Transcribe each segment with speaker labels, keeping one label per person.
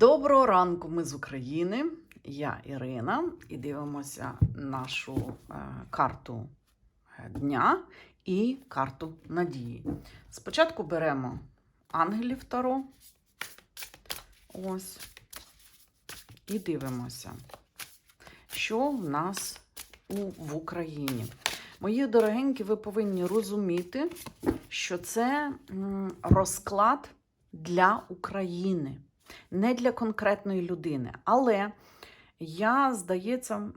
Speaker 1: Доброго ранку, ми з України. Я Ірина, і дивимося нашу е, карту е, дня і карту надії. Спочатку беремо ангелів Таро. Ось. І дивимося, що в нас у, в Україні. Мої дорогенькі, ви повинні розуміти, що це розклад для України не для конкретної людини. Але я, здається,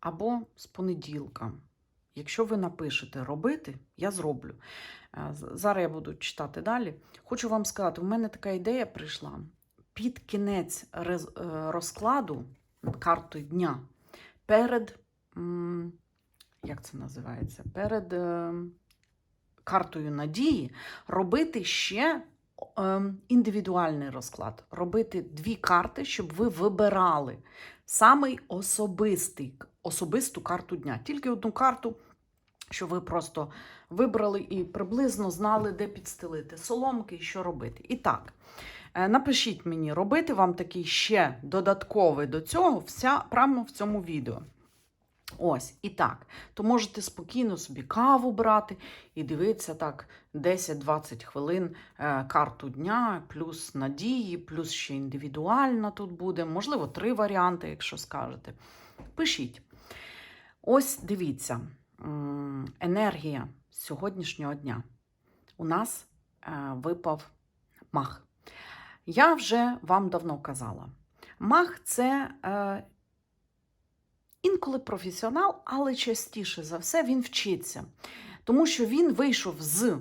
Speaker 1: або з понеділка. Якщо ви напишете робити, я зроблю. Е, Зараз я буду читати далі. Хочу вам сказати, у мене така ідея прийшла. Під кінець е, розкладу карти дня перед, як це називається? Перед е, картою надії робити ще індивідуальний розклад. Робити дві карти, щоб ви вибирали самий особистий, особисту карту дня. Тільки одну карту, що ви просто вибрали і приблизно знали, де підстелити соломки і що робити. І так. е, Напишіть мені, робити вам такий ще додатковий до цього вся, прямо в цьому відео. Ось, і так, то можете спокійно собі каву брати і дивитися так 10-20 хвилин е, карту дня, плюс надії, плюс ще індивідуальна тут буде. Можливо, три варіанти, якщо скажете. Пишіть. Ось дивіться, енергія сьогоднішнього дня. У нас е, випав мах. Я вже вам давно казала. Мах це е, інколи професіонал, але частіше за все він вчиться. Тому що він вийшов з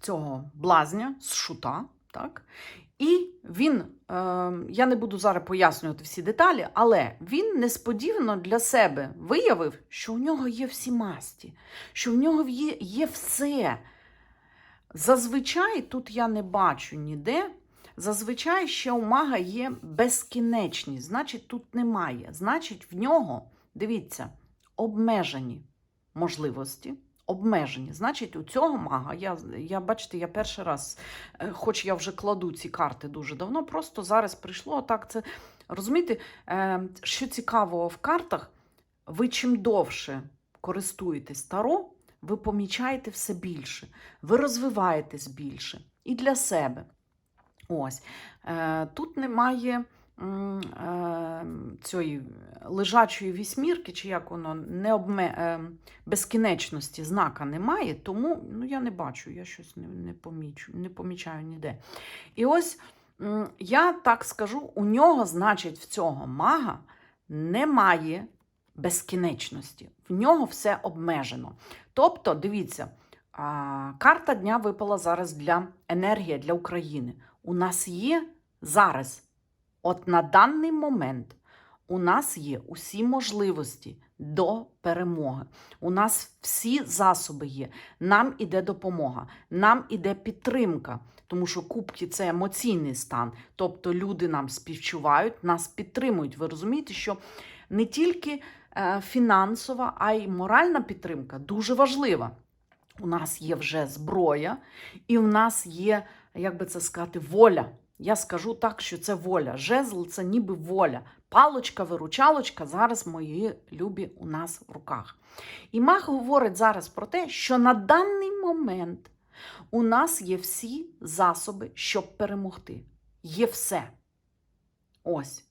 Speaker 1: цього блазня, з шута, так? І він, е, я не буду зараз пояснювати всі деталі, але він несподівано для себе виявив, що у нього є всі масті, що в нього є, є все. Зазвичай тут я не бачу ніде. Зазвичай ще у мага є безкінечність, значить, тут немає. Значить, в нього, дивіться, обмежені можливості. Обмежені. Значить, у цього мага, я, я бачите, я перший раз, е, хоч я вже кладу ці карти дуже давно, просто зараз прийшло так. Це розумієте, е, що цікавого в картах, ви чим довше користуєтесь таро, ви помічаєте все більше, ви розвиваєтесь більше і для себе. Ось. Е, тут немає е, цієї лежачої вісьмірки, чи як воно, не обме, е, безкінечності знака немає, тому ну, я не бачу, я щось не, не, помічу, не помічаю ніде. І ось я так скажу: у нього, значить, в цього мага немає безкінечності. В нього все обмежено. Тобто, дивіться, карта дня випала зараз для енергія для України. У нас є зараз, от на даний момент, у нас є усі можливості до перемоги. У нас всі засоби є. Нам іде допомога, нам іде підтримка, тому що кубки це емоційний стан. Тобто люди нам співчувають, нас підтримують. Ви розумієте, що не тільки е, фінансова, а й моральна підтримка дуже важлива. У нас є вже зброя, і в нас є, як би це сказати, воля. Я скажу так, що це воля. Жезл це ніби воля. Палочка, виручалочка зараз мої любі у нас в руках. І маг говорить зараз про те, що на даний момент у нас є всі засоби, щоб перемогти. Є все. Ось.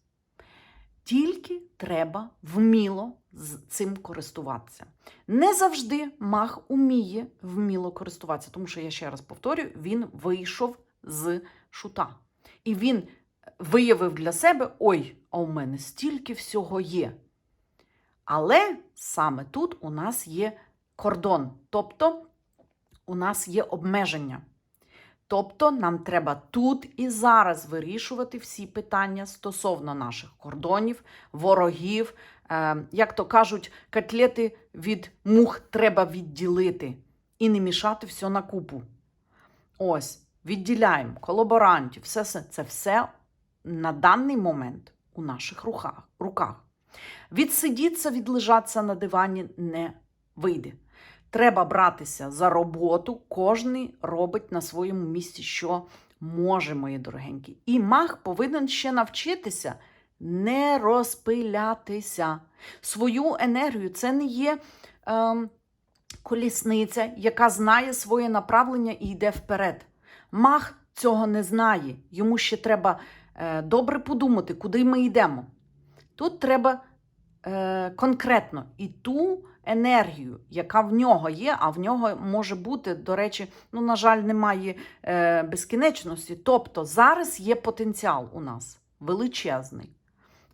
Speaker 1: Тільки треба вміло з цим користуватися. Не завжди маг уміє вміло користуватися, тому що я ще раз повторюю, він вийшов з шута. І він виявив для себе: ой, а у мене стільки всього є. Але саме тут у нас є кордон, тобто у нас є обмеження. Тобто нам треба тут і зараз вирішувати всі питання стосовно наших кордонів, ворогів. Е, як то кажуть, котлети від мух треба відділити і не мішати все на купу. Ось, відділяємо колаборантів, все це, все на даний момент у наших руках. Відсидіться, відлежатися на дивані не вийде. Треба братися за роботу. Кожний робить на своєму місці, що Може, мої дорогенькі. І маг повинен ще навчитися не розпилятися. Свою енергію це не є ем, колісниця, яка знає своє направлення і йде вперед. Маг цього не знає. Йому ще треба е, добре подумати, куди ми йдемо. Тут треба е, конкретно і ту енергію, яка в нього є, а в нього може бути, до речі, ну, на жаль, немає е, безкінечності. Тобто зараз є потенціал у нас величезний.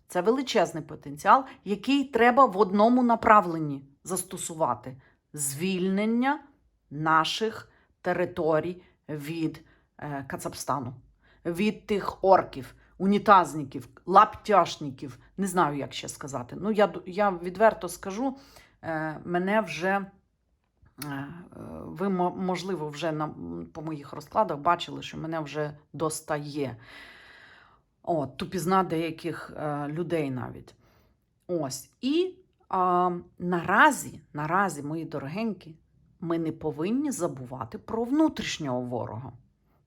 Speaker 1: Це величезний потенціал, який треба в одному направленні застосувати звільнення наших територій від е, Кацапстану, від тих орків, унітазників, лаптяшників. Не знаю, як ще сказати. Ну, я, я відверто скажу, е, мене вже. е, Ви, можливо, вже на, по моїх розкладах бачили, що мене вже достає. От, тупізна деяких е, людей навіть. Ось. І а, наразі, наразі, мої дорогенькі, ми не повинні забувати про внутрішнього ворога.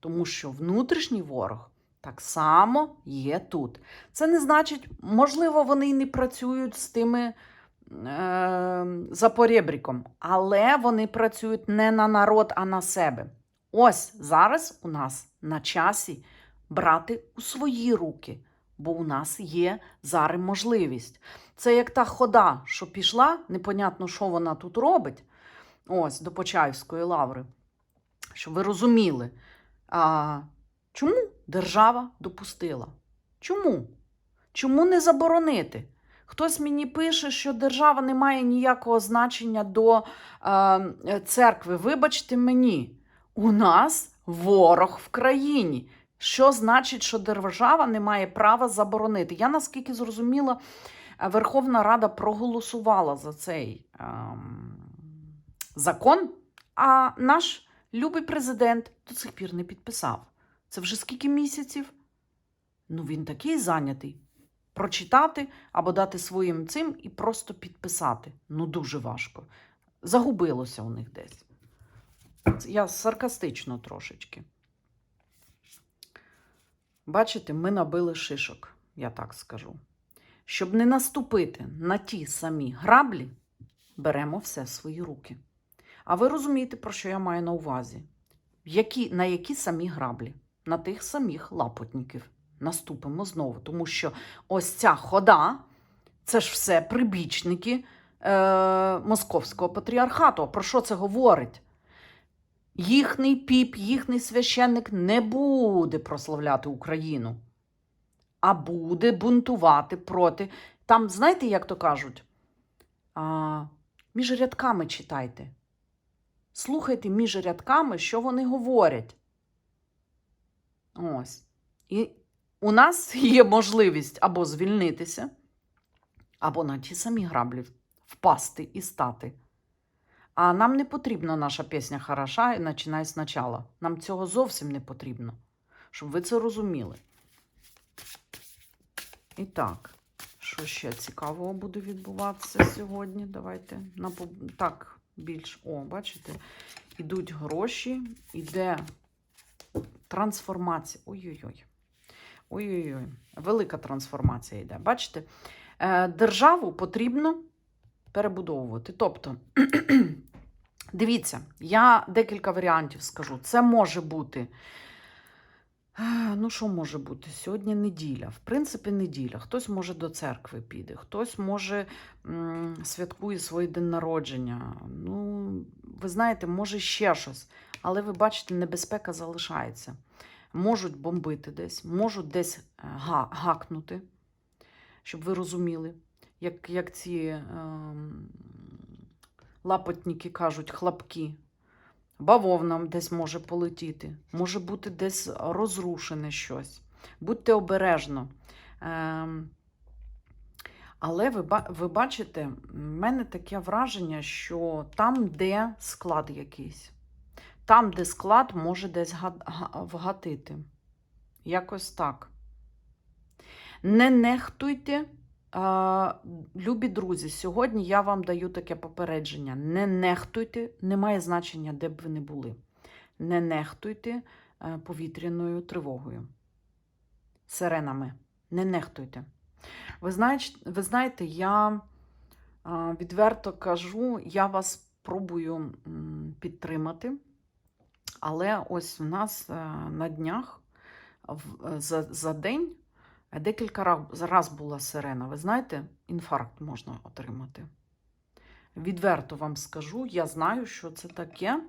Speaker 1: Тому що внутрішній ворог так само є тут. Це не значить, можливо, вони не працюють з тими е, запорєбріком, але вони працюють не на народ, а на себе. Ось зараз у нас на часі брати у свої руки, бо у нас є зараз можливість. Це як та хода, що пішла, непонятно, що вона тут робить, ось до Почаївської лаври. Щоб ви розуміли, а, чому держава допустила? Чому? Чому не заборонити? Хтось мені пише, що держава не має ніякого значення до е, церкви. Вибачте мені, у нас ворог в країні. Що значить, що держава не має права заборонити? Я наскільки зрозуміла, е, Верховна Рада проголосувала за цей ем, закон, а наш любий президент до сих пір не підписав. Це вже скільки місяців? Ну, він такий зайнятий. Прочитати або дати своїм цим і просто підписати. Ну, дуже важко. Загубилося у них десь. Я саркастично трошечки. Бачите, ми набили шишок, я так скажу. Щоб не наступити на ті самі граблі, беремо все в свої руки. А ви розумієте, про що я маю на увазі? Які, на які самі граблі? На тих самих лапотників. Наступимо знову, тому що ось ця хода це ж все прибічники е, московського патріархату. Про що це говорить? Їхній піп, їхній священник не буде прославляти Україну, а буде бунтувати проти. Там, знаєте, як то кажуть? А, між рядками читайте. Слухайте між рядками, що вони говорять. Ось. І у нас є можливість або звільнитися, або на ті самі граблі впасти і стати. А нам не потрібна наша пісня хороша і починай спочатку. Нам цього зовсім не потрібно, щоб ви це розуміли. І так, що ще цікавого буде відбуватися сьогодні? Давайте так більш. О, бачите, ідуть гроші, іде трансформація. Ой-ой-ой. Ой-ой-ой, велика трансформація йде. Бачите, Е, державу потрібно перебудовувати. Тобто, дивіться, я декілька варіантів скажу. Це може бути. е, Ну, що може бути? Сьогодні неділя. В принципі, неділя. Хтось може до церкви піде, хтось може м, святкує свій день народження. Ну, ви знаєте, може ще щось. Але ви бачите, небезпека залишається. Можуть бомбити десь, можуть десь е, га- гакнути, щоб ви розуміли, як, як ці ем, лапотники кажуть, хлопки. Бавовна десь може полетіти, може бути десь розрушене щось. Будьте обережно. Ем, але ви, ви бачите, в мене таке враження, що там, де склад якийсь, там, де склад, може десь га- га- вгатити. Якось так. Не нехтуйте, любі друзі. Сьогодні я вам даю таке попередження. Не нехтуйте, немає значення, де б ви не були. Не нехтуйте е, повітряною тривогою. Сиренами. Не нехтуйте. Ви знаєте, ви знаєте, я відверто кажу, я вас пробую підтримати, але ось в нас е, на днях за, за день декілька раз, раз була сирена. Ви знаєте, інфаркт можна отримати. Відверто вам скажу, я знаю, що це таке.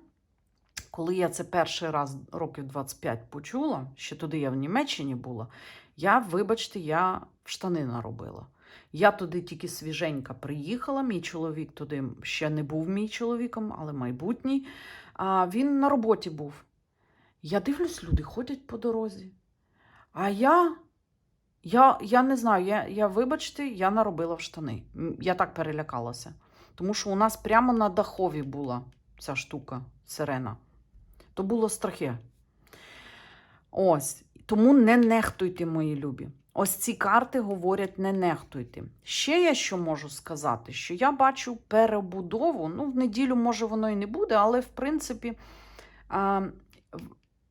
Speaker 1: Коли я це перший раз років 25 почула, ще туди я в Німеччині була, я, вибачте, я в штани наробила. Я туди тільки свіженька приїхала. Мій чоловік туди ще не був мій чоловіком, але майбутній. А він на роботі був. Я дивлюсь, люди ходять по дорозі. А я, я, я не знаю, я, я, вибачте, я наробила в штани. Я так перелякалася. Тому що у нас прямо на дахові була ця штука, сирена. То було страхи. Ось. Тому не нехтуйте, мої любі. Ось ці карти говорять, не нехтуйте. Ще я що можу сказати, що я бачу перебудову. Ну, в неділю, може, воно і не буде, але в принципі а,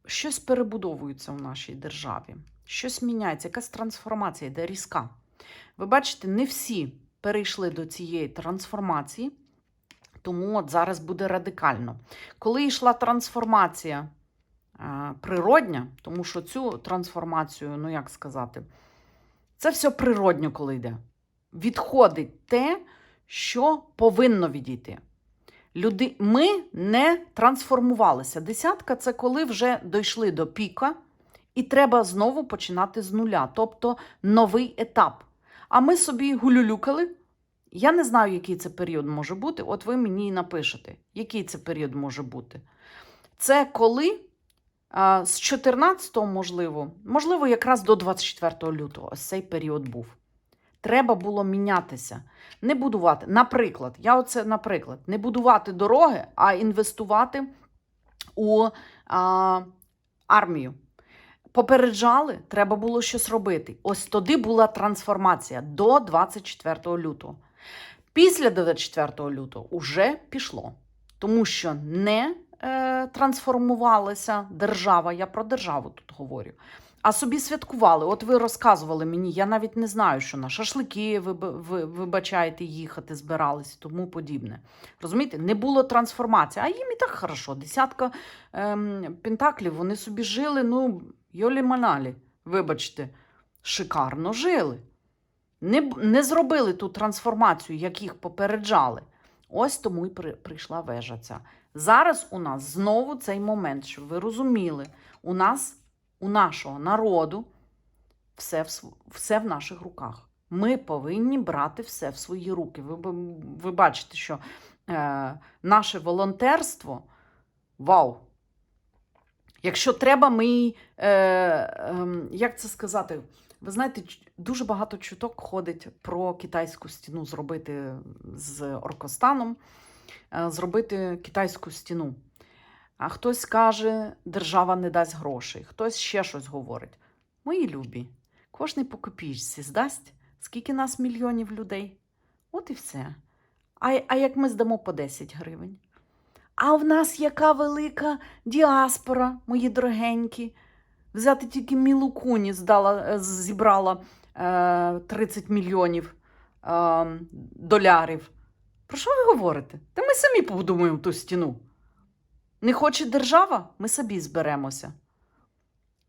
Speaker 1: щось перебудовується в нашій державі. Щось міняється, якась трансформація йде різка. Ви бачите, не всі перейшли до цієї трансформації, тому от зараз буде радикально. Коли йшла трансформація е, природня, тому що цю трансформацію, ну як сказати, це все природньо, коли йде. Відходить те, що повинно відійти. Люди, ми не трансформувалися. Десятка це коли вже дійшли до піка, і треба знову починати з нуля, тобто новий етап. А ми собі гулюлюкали. Я не знаю, який це період може бути. От ви мені і напишете, який це період може бути. Це коли з 14-го, можливо, можливо, якраз до 24 лютого ось цей період був. Треба було мінятися, не будувати. Наприклад, я оце, наприклад, не будувати дороги, а інвестувати у а, армію. Попереджали, треба було щось робити. Ось тоді була трансформація до 24 лютого. Після 24 лютого вже пішло, тому що не е, трансформувалася держава. Я про державу тут говорю. А собі святкували. От ви розказували мені, я навіть не знаю, що на шашлики ви, ви вибачаєте їхати, збирались тому подібне. Розумієте, не було трансформації, а їм і так хорошо. Десятка ем, пентаклів, вони собі жили, ну, йолі маналі, вибачте, шикарно жили. Не, не зробили ту трансформацію, як їх попереджали. Ось тому і при, прийшла вежа ця. Зараз у нас знову цей момент, щоб ви розуміли, у нас, у нашого народу, все в, все в наших руках. Ми повинні брати все в свої руки. Ви, ви бачите, що е, наше волонтерство вау! Якщо треба, ми, е, е, як це сказати, ви знаєте, дуже багато чуток ходить про китайську стіну зробити з Оркостаном, е, зробити китайську стіну. А хтось каже, держава не дасть грошей, хтось ще щось говорить. Мої любі, кожний по копійці здасть, скільки нас мільйонів людей. От і все. А, а як ми здамо по 10 гривень? А в нас яка велика діаспора, мої дорогенькі. Взяти тільки Мілу Куні здала, е, зібрала е, 30 мільйонів е, долярів. Про що ви говорите? Та ми самі побудуємо ту стіну. Не хоче держава, ми собі зберемося.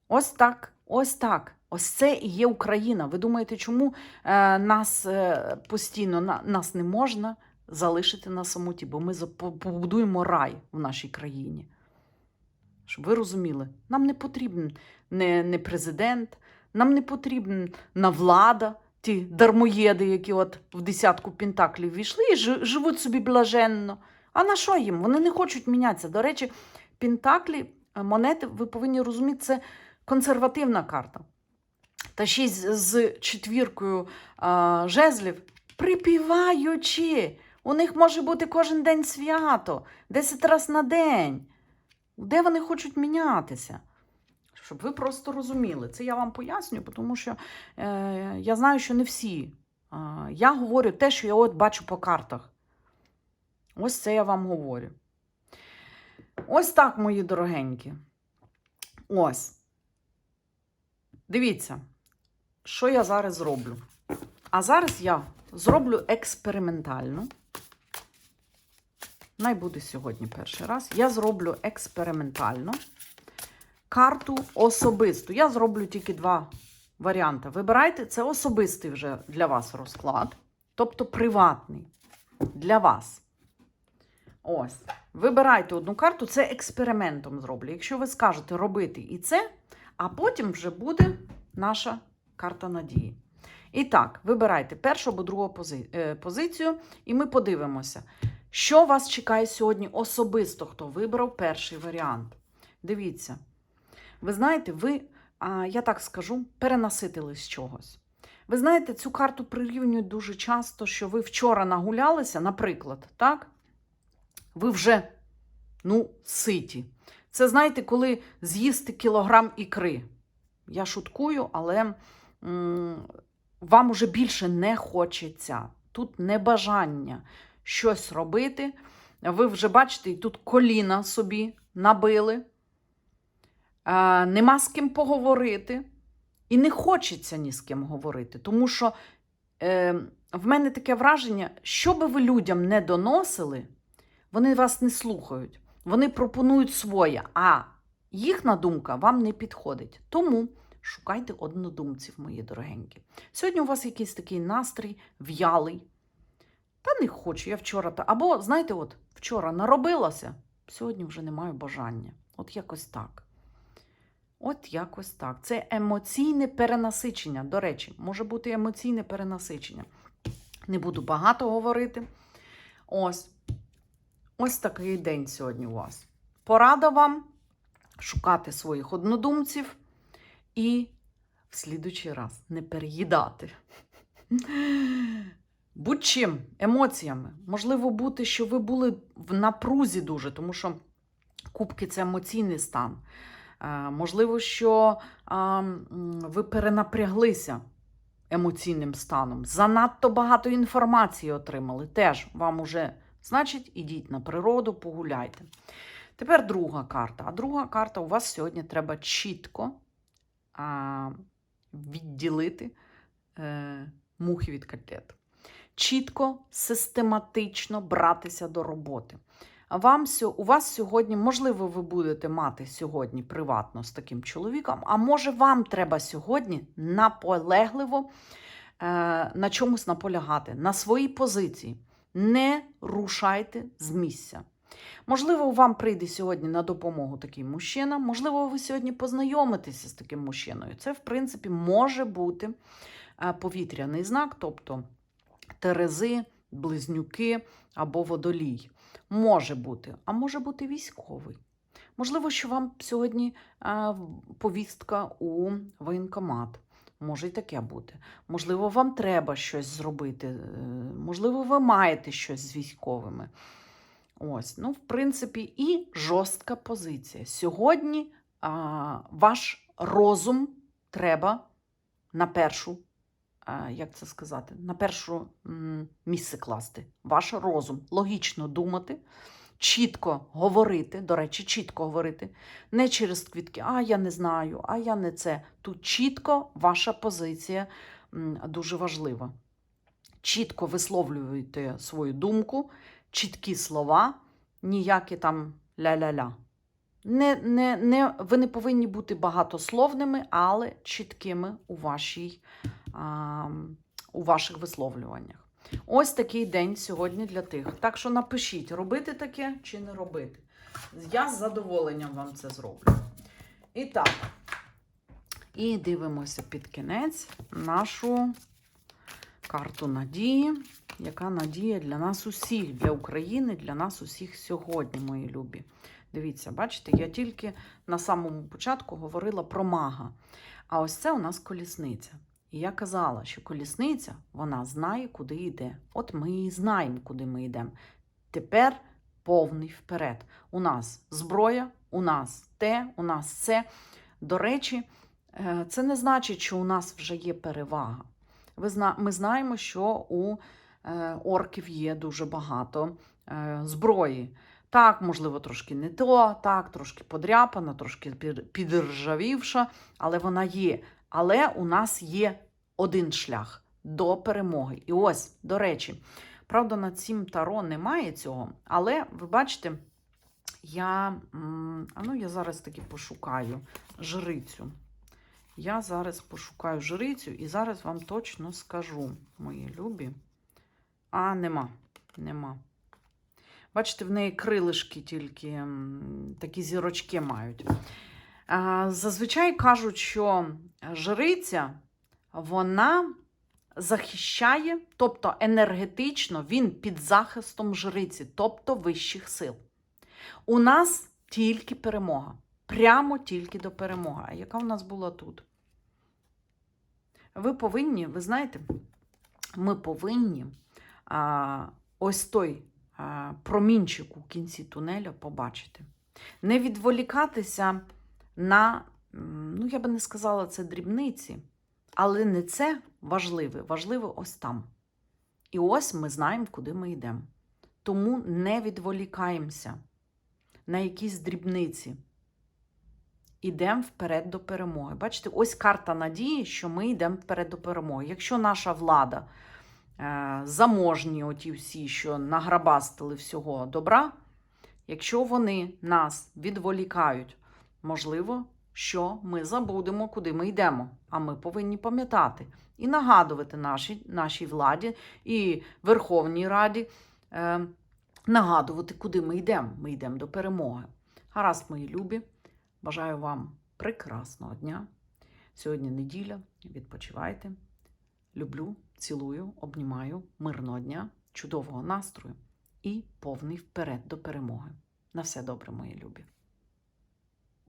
Speaker 1: Ось так, ось так. Ось це і є Україна. Ви думаєте, чому е, нас е, постійно на, нас не можна залишити на самоті? Бо ми побудуємо рай в нашій країні. Щоб ви розуміли, нам не потрібен не, не президент, нам не потрібна влада, ті дармоєди, які от в десятку пентаклів війшли і живуть собі блаженно. А на що їм? Вони не хочуть мінятися. До речі, пентаклі, е, монети, ви повинні розуміти, це консервативна карта. Та ще з четвіркою а, жезлів, припіваючи. У них може бути кожен день свято, 10 разів на день. Де вони хочуть мінятися? Щоб ви просто розуміли. Це я вам поясню, тому що е, я знаю, що не всі. Е, я говорю те, що я от бачу по картах. Ось це я вам говорю. Ось так, мої дорогенькі. Ось. Дивіться, що я зараз зроблю. А зараз я зроблю експериментально. Най буде сьогодні перший раз. Я зроблю експериментально карту особисту. Я зроблю тільки два варіанти. Вибирайте, це особистий вже для вас розклад, тобто приватний для вас. Ось. Вибирайте одну карту, це експериментом зроблю. Якщо ви скажете робити і це, а потім вже буде наша карта надії. І так, вибирайте першу або другу пози- е, позицію, і ми подивимося, що вас чекає сьогодні особисто, хто вибрав перший варіант. Дивіться. Ви знаєте, ви, я так скажу, перенаситились чогось. Ви знаєте, цю карту прирівнюють дуже часто, що ви вчора нагулялися, наприклад, так? Ви вже, ну, ситі. Це знаєте, коли з'їсти кілограм ікри. Я шуткую, але м, вам уже більше не хочеться. Тут небажання щось робити. Ви вже бачите, і тут коліна собі набили. А, нема з ким поговорити. І не хочеться ні з ким говорити. Тому що е, в мене таке враження, що би ви людям не доносили, вони вас не слухають. Вони пропонують своє, а їхня думка вам не підходить. Тому шукайте однодумців, мої дорогенькі. Сьогодні у вас якийсь такий настрій в'ялий. Та не хочу, я вчора. та- Або, знаєте, от вчора наробилася, сьогодні вже не маю бажання. От якось так. От якось так. Це емоційне перенасичення. До речі, може бути емоційне перенасичення. Не буду багато говорити. Ось. Ось такий день сьогодні у вас. Порада вам шукати своїх однодумців і в слідучий раз не переїдати. Будь-чим, емоціями. Можливо бути, що ви були в напрузі дуже, тому що кубки це емоційний стан. Е, Можливо, що ви перенапряглися емоційним станом. Занадто багато інформації отримали. Теж вам уже, значить, ідіть на природу, погуляйте. Тепер друга карта. А друга карта у вас сьогодні треба чітко відділити е, мухи від котлет. Чітко, систематично братися до роботи. Вам у вас сьогодні, можливо, ви будете мати сьогодні приватно з таким чоловіком, а може, вам треба сьогодні наполегливо е, на чомусь наполягати, на своїй позиції. Не рушайте з місця. Можливо, вам прийде сьогодні на допомогу такий мужчина, можливо, ви сьогодні познайомитеся з таким мужчиною. Це, в принципі, може бути е, повітряний знак, тобто терези, близнюки або водолій. Може бути, а може бути військовий. Можливо, що вам сьогодні повістка у воєнкомат. Може і таке бути. Можливо, вам треба щось зробити. е, Можливо, ви маєте щось з військовими. Ось, ну, в принципі, і жорстка позиція. Сьогодні а, ваш розум треба на першу, як це сказати, на першу місце класти. Ваш розум. Логічно думати, чітко говорити, до речі, чітко говорити, не через квітки, а я не знаю, а я не це. Тут чітко ваша позиція дуже важлива. Чітко висловлюєте свою думку, чіткі слова, ніякі там ля-ля-ля. Не, не, не, ви не повинні бути багатословними, але чіткими у, вашій, у ваших висловлюваннях. Ось такий день сьогодні для тих. Так що напишіть, робити таке чи не робити. Я з задоволенням вам це зроблю. І так, і дивимося під кінець нашу карту надії. Яка надія для нас усіх, для України, для нас усіх сьогодні, мої любі. Дивіться, бачите, я тільки на самому початку говорила про мага. А ось це у нас колісниця. І я казала, що колісниця вона знає, куди йде. От ми і знаємо, куди ми йдемо. Тепер повний вперед. У нас зброя, у нас те, у нас це. До речі, е, це не значить, що у нас вже є перевага. Ми знаємо, що у е, орків є дуже багато е, зброї. Так, можливо, трошки не то, так, трошки подряпана, трошки підржавівша, але вона є. Але у нас є один шлях до перемоги. І ось, до речі, правда, на цім таро немає цього, але ви бачите, я, а ну, я зараз таки пошукаю жрицю. Я зараз пошукаю жрицю і зараз вам точно скажу, мої любі. А, нема. Нема. Бачите, в неї крилишки тільки такі зірочки мають. Зазвичай кажуть, що жриця вона захищає, тобто енергетично він під захистом жриці, тобто вищих сил. У нас тільки перемога. Прямо тільки до перемоги. А яка в нас була тут? Ви повинні, ви знаєте, ми повинні а, ось той а, промінчик у кінці тунеля побачити. Не відволікатися на, ну я би не сказала, це дрібниці, але не це важливе. Важливе ось там. І ось ми знаємо, куди ми йдемо. Тому не відволікаємося на якісь дрібниці. Ідемо вперед до перемоги. Бачите, ось карта надії, що ми йдемо вперед до перемоги. Якщо наша влада е, заможні, оті всі, що награбастили всього добра, якщо вони нас відволікають, можливо, що ми забудемо, куди ми йдемо. А ми повинні пам'ятати і нагадувати нашій, нашій владі і Верховній Раді, е, нагадувати, куди ми йдемо. Ми йдемо до перемоги. Гаразд, мої любі. Бажаю вам прекрасного дня. Сьогодні неділя. Відпочивайте. Люблю, цілую, обнімаю, мирного дня, чудового настрою і повний вперед до перемоги. На все добре, мої любі.